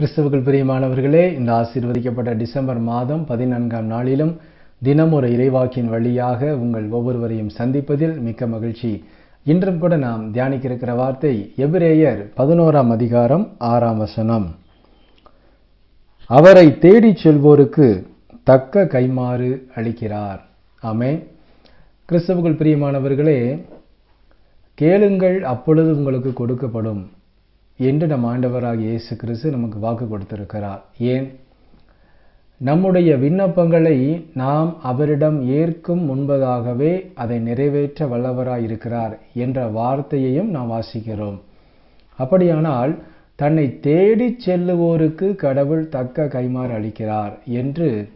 கிறிஸ்தவர்கள் பிரியமானவர்களே இந்த ஆசீர்வதிக்கப்பட்ட டிசம்பர் மாதம் பதினான்காம் நாளிலும் தினம் ஒரு இறைவாக்கின் வழியாக உங்கள் ஒவ்வொருவரையும் சந்திப்பதில் மிக்க மகிழ்ச்சி. இன்றும் கூட நாம் தியானிக்க இருக்கிற வார்த்தை எபிரேயர் பதினோராம் அதிகாரம் ஆறாம் வசனம். அவரை தேடிச் செல்வோருக்கு தக்க கைமாறு அளிக்கிறார். ஆமே கிறிஸ்தவர்கள் பிரியமானவர்களே கேளுங்கள் அப்பொழுது உங்களுக்கு கொடுக்கப்படும். என்று நம் ஆண்டவராக இயேசு கிறிஸ்து நமக்கு வாக்கு கொடுத்திருக்கிறார். ஏன்? நம்முடைய விண்ணப்பங்களை நாம் அவரிடம் ஏற்கும் முன்பதாகவே அதை நிறைவேற்ற வல்லவராய் இருக்கிறார் என்ற வார்த்தையையும் நாம் வாசிக்கிறோம். அப்படியானால் தன்னை தேடிச் செல்லுவோருக்கு கடவுள் தக்க கைமாறு அளிக்கிறார் என்று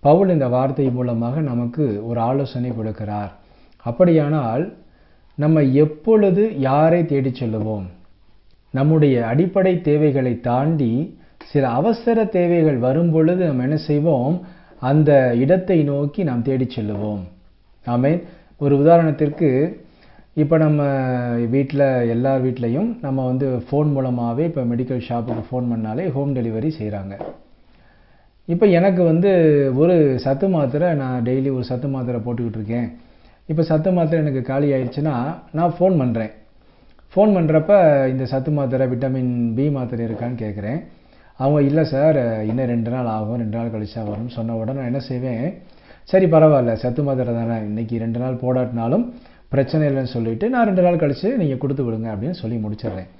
பவுல் இந்த வார்த்தை மூலமாக நமக்கு ஒரு ஆலோசனை கொடுக்கிறார். அப்படியானால் நம்ம எப்பொழுது யாரை தேடிச் செல்லுவோம்? நம்முடைய அடிப்படை தேவைகளை தாண்டி சில அவசர தேவைகள் வரும் பொழுது நம்ம என்ன செய்வோம்? அந்த இடத்தை நோக்கி நாம் தேடிச் செல்லுவோம். ஆமே ஒரு உதாரணத்திற்கு இப்போ நம்ம வீட்டில் எல்லார் வீட்லேயும் நம்ம வந்து ஃபோன் மூலமாகவே இப்போ மெடிக்கல் ஷாப்புக்கு ஃபோன் பண்ணாலே ஹோம் டெலிவரி செய்கிறாங்க இப்போ எனக்கு வந்து ஒரு சத்து மாத்திரை நான் டெய்லி ஒரு சத்து மாத்திரை போட்டுக்கிட்டு இருக்கேன். இப்போ சத்து மாத்திரை எனக்கு காலி ஆயிடுச்சுன்னா நான் ஃபோன் பண்ணுறேன் ஃபோன் பண்ணுறப்ப இந்த சத்து மாத்திரை விட்டமின் பி மாத்திரை இருக்கான்னு கேட்குறேன் அவங்க இல்லை சார் இன்னும் ரெண்டு நாள் ஆகும் ரெண்டு நாள் கழிச்சா வரும்னு சொன்ன உடனே நான் என்ன செய்வேன்? சரி பரவாயில்ல சத்து மாத்திரை தானே இன்றைக்கி ரெண்டு நாள் போடாட்டினாலும் பிரச்சனை இல்லைன்னு சொல்லிட்டு நான் ரெண்டு நாள் கழித்து நீங்கள் கொடுத்து விடுங்க அப்படின்னு சொல்லி முடிச்சிடுறேன்.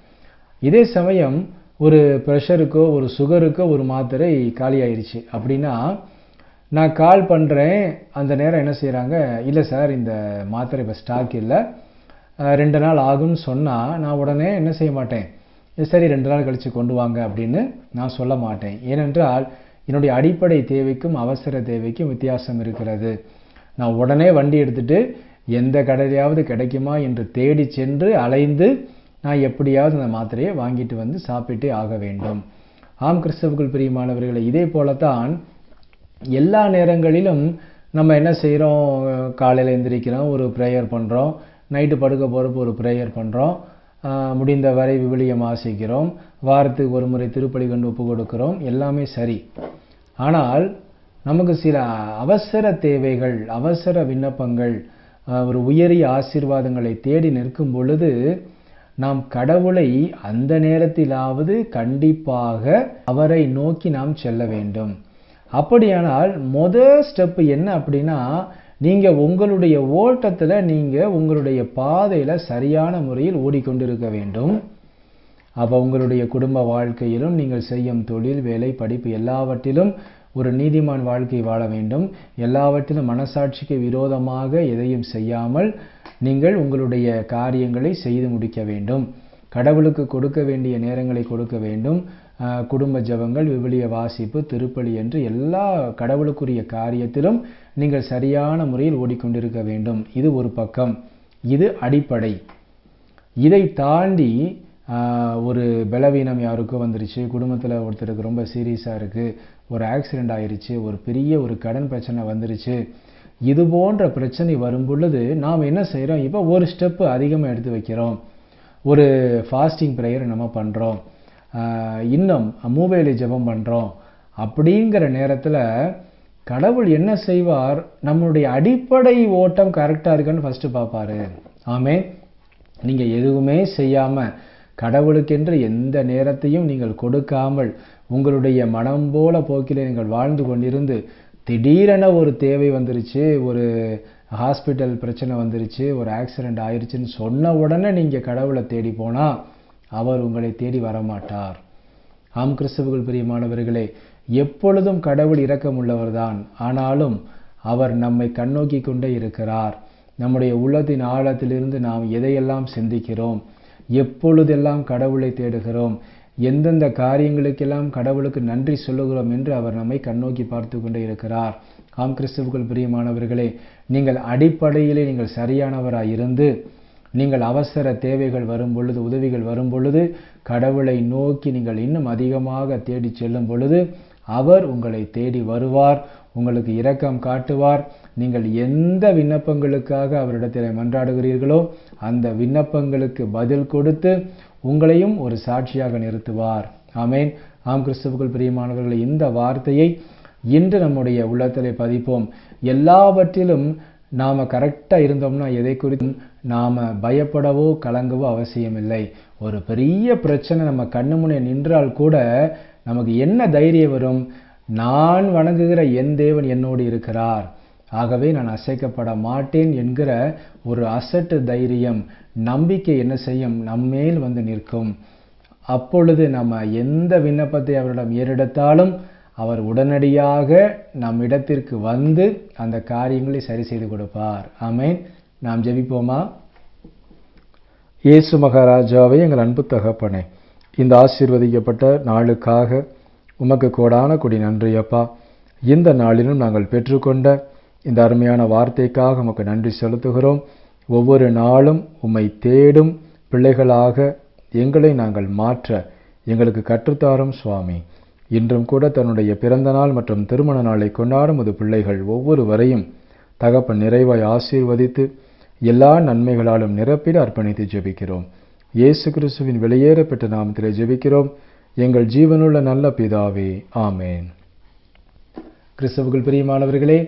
இதே சமயம் ஒரு ப்ரெஷருக்கோ ஒரு சுகருக்கோ ஒரு மாத்திரை காலி ஆயிடுச்சு அப்படின்னா நான் கால் பண்ணுறேன் அந்த நேரம் என்ன செய்கிறாங்க இல்லை சார் இந்த மாத்திரை இப்போ ஸ்டாக் இல்லை. ரெண்டு நாள் ஆகும்னு சொன்னால் நான் உடனே என்ன செய்ய மாட்டேன்? சரி ரெண்டு நாள் கழித்து கொண்டு வாங்க அப்படின்னு நான் சொல்ல மாட்டேன். ஏனென்றால் என்னுடைய அடிப்படை தேவைக்கும் அவசர தேவைக்கும் வித்தியாசம் இருக்கிறது. நான் உடனே வண்டி எடுத்துட்டு எந்த கடையிலாவது கிடைக்குமா என்று தேடி சென்று அலைந்து நான் எப்படியாவது அந்த மாத்திரையை வாங்கிட்டு வந்து சாப்பிட்டே ஆக வேண்டும். ஆம் கிறிஸ்தவர்கள் பிரியமானவர்களை இதே போலத்தான் எல்லா நேரங்களிலும் நம்ம என்ன செய்கிறோம் காலையில் எந்திரிக்கிறோம் ஒரு ப்ரேயர் பண்ணுறோம் நைட்டு படுக்க போகிறப்ப ஒரு ப்ரேயர் பண்ணுறோம் முடிந்த வரை விவிலியம் ஆசிக்கிறோம் வாரத்துக்கு ஒரு முறை திருப்பலி கண்டு ஒப்பு கொடுக்கிறோம். எல்லாமே சரி. ஆனால் நமக்கு சில அவசர தேவைகள் அவசர விண்ணப்பங்கள் ஒரு உயரிய ஆசீர்வாதங்களை தேடி நிற்கும் பொழுது நாம் கடவுளை அந்த நேரத்திலாவது கண்டிப்பாக அவரை நோக்கி நாம் செல்ல வேண்டும். அப்படியானால் முதல் ஸ்டெப் என்ன அப்படின்னா நீங்கள் உங்களுடைய ஓட்டத்தில் நீங்கள் உங்களுடைய பாதையில் சரியான முறையில் ஓடிக்கொண்டிருக்க வேண்டும். அப்போ உங்களுடைய குடும்ப வாழ்க்கையிலும் நீங்கள் செய்யும் தொழில் வேலை படிப்பு எல்லாவற்றிலும் ஒரு நீதிமான் வாழ்க்கை வாழ வேண்டும். எல்லாவற்றிலும் மனசாட்சிக்கு விரோதமாக எதையும் செய்யாமல் நீங்கள் உங்களுடைய காரியங்களை செய்து முடிக்க வேண்டும். கடவுளுக்கு கொடுக்க வேண்டிய நேரங்களை கொடுக்க வேண்டும். குடும்ப ஜபங்கள் விவிலிய வாசிப்பு திருப்பலி என்று எல்லா கடவுளுக்குரிய காரியத்திலும் நீங்கள் சரியான முறையில் ஓடிக்கொண்டிருக்க வேண்டும். இது ஒரு பக்கம். இது அடிப்படை. இதை தாண்டி ஒரு பலவீனம் யாருக்கோ வந்துருச்சு. குடும்பத்தில் ஒருத்தருக்கு ரொம்ப சீரியஸாக இருக்குது ஒரு ஆக்சிடெண்ட் ஆயிடுச்சு ஒரு பெரிய ஒரு கடன் பிரச்சனை வந்துருச்சு. இது போன்ற பிரச்சனை வரும் பொழுது நாம் என்ன செய்கிறோம் இப்போ ஒரு ஸ்டெப்பு அதிகமாக எடுத்து வைக்கிறோம். ஒரு ஃபாஸ்டிங் ப்ரேயர் நம்ம பண்ணுறோம் இன்னும் மூவேலி ஜபம் பண்ணுறோம் அப்படிங்கிற நேரத்தில் கடவுள் என்ன செய்வார்? நம்மளுடைய அடிப்படை ஓட்டம் கரெக்டாக இருக்குன்னு ஃபஸ்ட்டு பார்ப்பாரு. ஆமே நீங்கள் எதுவுமே செய்யாமல் கடவுளுக்கென்று எந்த நேரத்தையும் நீங்கள் கொடுக்காமல் உங்களுடைய மனம் போல போக்கில் நீங்கள் வாழ்ந்து கொண்டிருந்து திடீரென ஒரு தேவை வந்துருச்சு ஒரு ஹாஸ்பிட்டல் பிரச்சனை வந்துருச்சு ஒரு ஆக்சிடெண்ட் ஆயிடுச்சுன்னு சொன்ன உடனே நீங்கள் கடவுளை தேடி போனால் அவர் உங்களை தேடி வரமாட்டார். ஆம் கிறிஸ்தவர்கள் பிரியமானவர்களே எப்பொழுதும் கடவுள் இரக்கமுள்ளவர் தான் ஆனாலும் அவர் நம்மை கண்ணோக்கி கொண்டே இருக்கிறார். நம்முடைய உள்ளத்தின் ஆழத்திலிருந்து நாம் எதையெல்லாம் சிந்திக்கிறோம்? எப்பொழுதெல்லாம் கடவுளை தேடுகிறோம்? எந்தெந்த காரியங்களுக்கெல்லாம் கடவுளுக்கு நன்றி சொல்லுகிறோம் என்று அவர் நம்மை கண்ணோக்கி பார்த்து கொண்டே இருக்கிறார். ஆம் கிறிஸ்துவுக்குள் பிரியமானவர்களே நீங்கள் அடிப்படையிலே நீங்கள் சரியானவராக இருந்து நீங்கள் அவசர தேவைகள் வரும் பொழுது உதவிகள் வரும் பொழுது கடவுளை நோக்கி நீங்கள் இன்னும் அதிகமாக தேடி செல்லும் பொழுது அவர் உங்களை தேடி வருவார் உங்களுக்கு இரக்கம் காட்டுவார். நீங்கள் எந்த விண்ணப்பங்களுக்காக அவரிடத்தில் மன்றாடுகிறீர்களோ அந்த விண்ணப்பங்களுக்கு பதில் கொடுத்து உங்களையும் ஒரு சாட்சியாக நிறுத்துவார். ஆமேன். ஆம் கிறிஸ்துவுக்குள் பிரியமானவர்களை இந்த வார்த்தையை இன்று நம்முடைய உள்ளத்திலே பதிப்போம். எல்லாவற்றிலும் நாம் கரெக்டாக இருந்தோம்னா எதை குறித்தும் நாம் பயப்படவோ கலங்கவோ அவசியமில்லை. ஒரு பெரிய பிரச்சனை நம்ம கண்ணு முன்னே நின்றால் கூட நமக்கு என்ன தைரியம் வரும்? நான் வணங்குகிற என் தேவன் என்னோடு இருக்கிறார். ஆகவே நான் அசைக்கப்பட மாட்டேன் என்கிற ஒரு அசட்டு தைரியம் நம்பிக்கை என்ன செய்யும்? நம்மேல் வந்து நிற்கும். அப்பொழுது நம்ம எந்த விண்ணப்பத்தை அவரிடம் ஏறெடுத்தாலும் அவர் உடனடியாக நம் இடத்திற்கு வந்து அந்த காரியங்களை சரி செய்து கொடுப்பார். ஆமேன். நாம் ஜெபிப்போமா? இயேசு மகாராஜாவை எங்கள் அன்பு தகப்பனே இந்த ஆசீர்வதிக்கப்பட்ட நாளுக்காக உமக்கு கோடான கொடி நன்றி அப்பா. இந்த நாளிலும் நாங்கள் பெற்றுக்கொண்ட இந்த அருமையான வார்த்தைக்காக உமக்கு நன்றி செலுத்துகிறோம். ஒவ்வொரு நாளும் உம்மை தேடும் பிள்ளைகளாக எங்களை நாங்கள் மாற்ற எங்களுக்கு கற்றுத்தாரும் சுவாமி. இன்றும் கூட தன்னுடைய பிறந்த நாள் மற்றும் திருமண நாளை கொண்டாடும் அது பிள்ளைகள் ஒவ்வொருவரையும் தகப்பன் நிறைவாய் ஆசீர்வதித்து எல்லா நன்மைகளாலும் நிரப்பிட அர்ப்பணித்து ஜெபிக்கிறோம். இயேசு கிறிஸ்துவின் வெளியேற பெற்ற நாமத்திலே ஜெபிக்கிறோம். எங்கள் ஜீவனுள்ள நல்ல பிதாவே ஆமேன். கிறிஸ்தவர்கள் பிரியமானவர்களே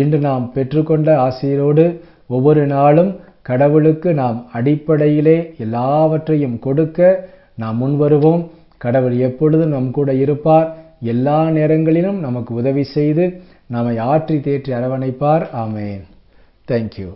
இன்று நாம் பெற்றுக்கொண்ட ஆசிரியரோடு ஒவ்வொரு நாளும் கடவுளுக்கு நாம் அடிப்படையிலே எல்லாவற்றையும் கொடுக்க நாம் முன்வருவோம். கடவுள் எப்பொழுதும் நம் கூட இருப்பார். எல்லா நேரங்களிலும் நமக்கு உதவி செய்து நம்மை ஆற்றி தேற்றி அரவணைப்பார். ஆமேன். தேங்க்யூ